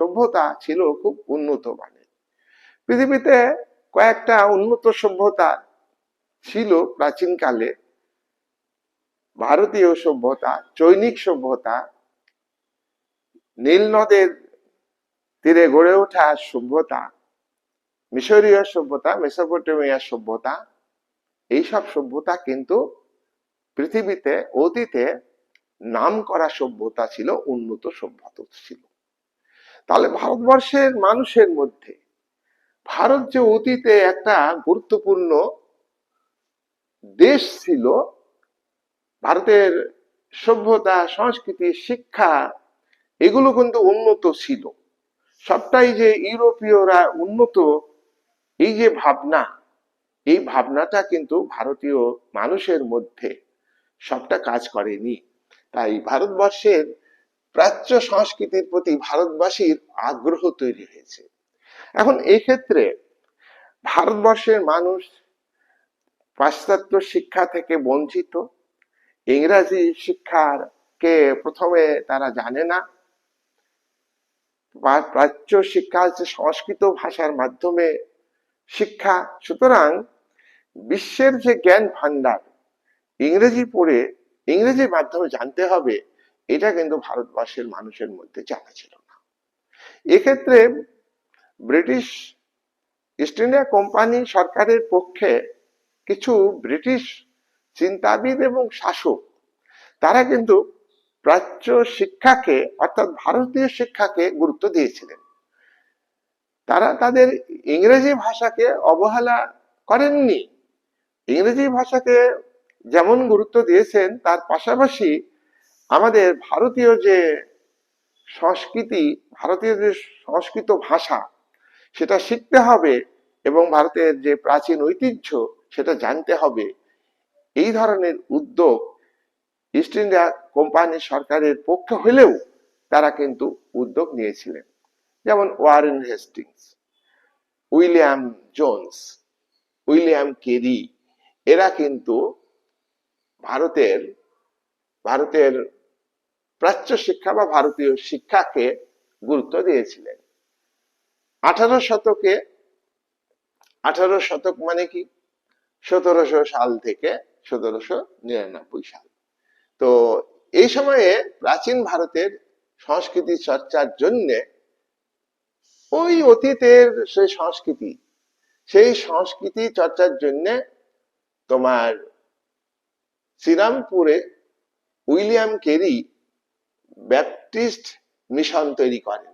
সভ্যতা ছিল খুব উন্নত মানের। পৃথিবীতে কয়েকটা উন্নত সভ্যতা ছিল প্রাচীনকালে। ভারতীয় সভ্যতা, চৈনিক সভ্যতা, নীল নদের তীরে গড়ে ওঠা সভ্যতা, মিশরীয় সভ্যতা, মেসোপটেমিয়া সভ্যতা, এইসব সভ্যতা কিন্তু পৃথিবীতে অতীতে নাম করা সভ্যতা ছিল, উন্নত সভ্যতা ছিল। তাহলে ভারতবর্ষের মানুষের মধ্যে ভারত যে অতীতে একটা গুরুত্বপূর্ণ দেশ ছিল, ভারতের সভ্যতা, সংস্কৃতি, শিক্ষা, এগুলো কিন্তু উন্নত ছিল। সবটাই যে ইউরোপীয়রা উন্নত, এই যে ভাবনা, এই ভাবনাটা কিন্তু ভারতীয় মানুষের মধ্যে সবটা কাজ করেনি। তাই ভারতবর্ষের প্রাচ্য সংস্কৃতির প্রতি ভারতবাসীর আগ্রহ তৈরি হয়েছে। এখন এই ক্ষেত্রে ভারতবর্ষের মানুষ পাশ্চাত্য শিক্ষা থেকে বঞ্চিত। ইংরাজি শিক্ষার কে প্রথমে তারা জানে না। বা প্রাচ্য শিক্ষা হচ্ছে সংস্কৃত ভাষার মাধ্যমে শিক্ষা। সুতরাং বিশ্বের যে জ্ঞান ভান্ডার ইংরেজি পড়ে, ইংরেজির মাধ্যমে জানতে হবে এটা কিন্তু ভারতবর্ষের মানুষের মধ্যে জানা ছিল না। এক্ষেত্রে ব্রিটিশ ইস্ট ইন্ডিয়া কোম্পানি সরকারের পক্ষে কিছু ব্রিটিশ চিন্তাবিদ এবং শাসক, তারা কিন্তু প্রাচ্য শিক্ষাকে অর্থাৎ ভারতীয় শিক্ষাকে গুরুত্ব দিয়েছিলেন। তারা তাদের ইংরেজি ভাষাকে অবহেলা করেননি। ইংরেজি ভাষাকে যেমন গুরুত্ব দিয়েছেন, তার পাশাপাশি আমাদের ভারতীয় যে সংস্কৃতি, ভারতীয় যে সংস্কৃত ভাষা, সেটা শিখতে হবে এবং ভারতের যে প্রাচীন ঐতিহ্য, সেটা জানতে হবে। এই ধরনের উদ্যোগ ইস্ট ইন্ডিয়া কোম্পানি সরকারের পক্ষে হলেও তারা কিন্তু উদ্যোগ নিয়েছিলেন। যেমন Warren Hastings William Jones William Carey এরা কিন্তু ভারতের ভারতের প্রাচ্য শিক্ষা বা ভারতীয় শিক্ষাকে গুরুত্ব দিয়েছিলেন। আঠারো শতকে, আঠারো শতক মানে কি? সতেরোশো সাল থেকে সতেরোশো নিরানব্বই সাল। তো এই সময়ে প্রাচীন ভারতের সংস্কৃতি চর্চার জন্য ওই অতীতের সেই সংস্কৃতি সেই সংস্কৃতি চর্চার জন্য তোমার শ্রীরামপুরে উইলিয়াম কেরি ব্যাপটিস্ট মিশন তৈরি করেন।